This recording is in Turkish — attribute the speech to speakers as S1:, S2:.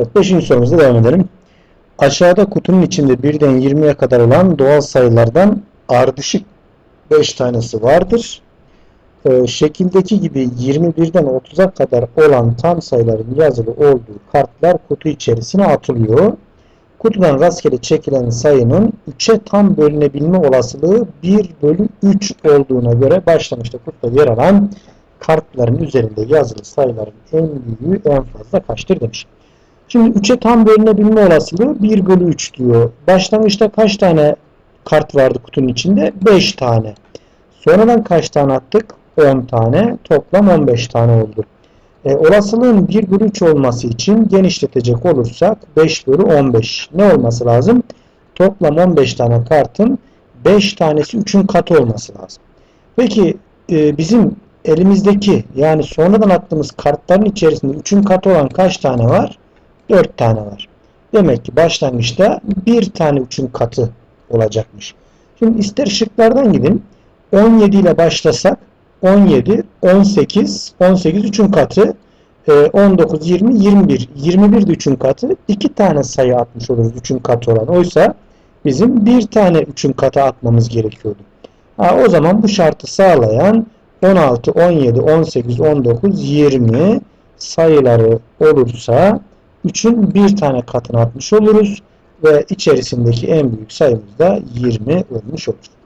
S1: Evet 5. sorumuza devam edelim. Aşağıda kutunun içinde birden 20'ye kadar olan doğal sayılardan ardışık 5 tanesi vardır. Ee, şekildeki gibi 21'den 30'a kadar olan tam sayıların yazılı olduğu kartlar kutu içerisine atılıyor. Kutudan rastgele çekilen sayının 3'e tam bölünebilme olasılığı 1 bölü 3 olduğuna göre başlangıçta kutuda yer alan kartların üzerinde yazılı sayıların en büyüğü en fazla kaçtır demiş. Şimdi 3'e tam bölünebilme olasılığı 1 bölü 3 diyor. Başlangıçta kaç tane kart vardı kutunun içinde? 5 tane. Sonradan kaç tane attık? 10 tane. Toplam 15 tane oldu. E, olasılığın 1 bölü 3 olması için genişletecek olursak 5 bölü 15. Ne olması lazım? Toplam 15 tane kartın 5 tanesi 3'ün katı olması lazım. Peki e, bizim elimizdeki yani sonradan attığımız kartların içerisinde 3'ün katı olan kaç tane var? 4 tane var. Demek ki başlangıçta bir tane 3'ün katı olacakmış. Şimdi ister şıklardan gidin. 17 ile başlasak 17, 18, 18 3'ün katı, e, 19, 20, 21. 21 de 3'ün katı. 2 tane sayı atmış oluruz 3'ün katı olan. Oysa bizim bir tane 3'ün katı atmamız gerekiyordu. Ha, o zaman bu şartı sağlayan 16, 17, 18, 19, 20 sayıları olursa 3'ün bir tane katını atmış oluruz ve içerisindeki en büyük sayımız da 20 olmuş olur.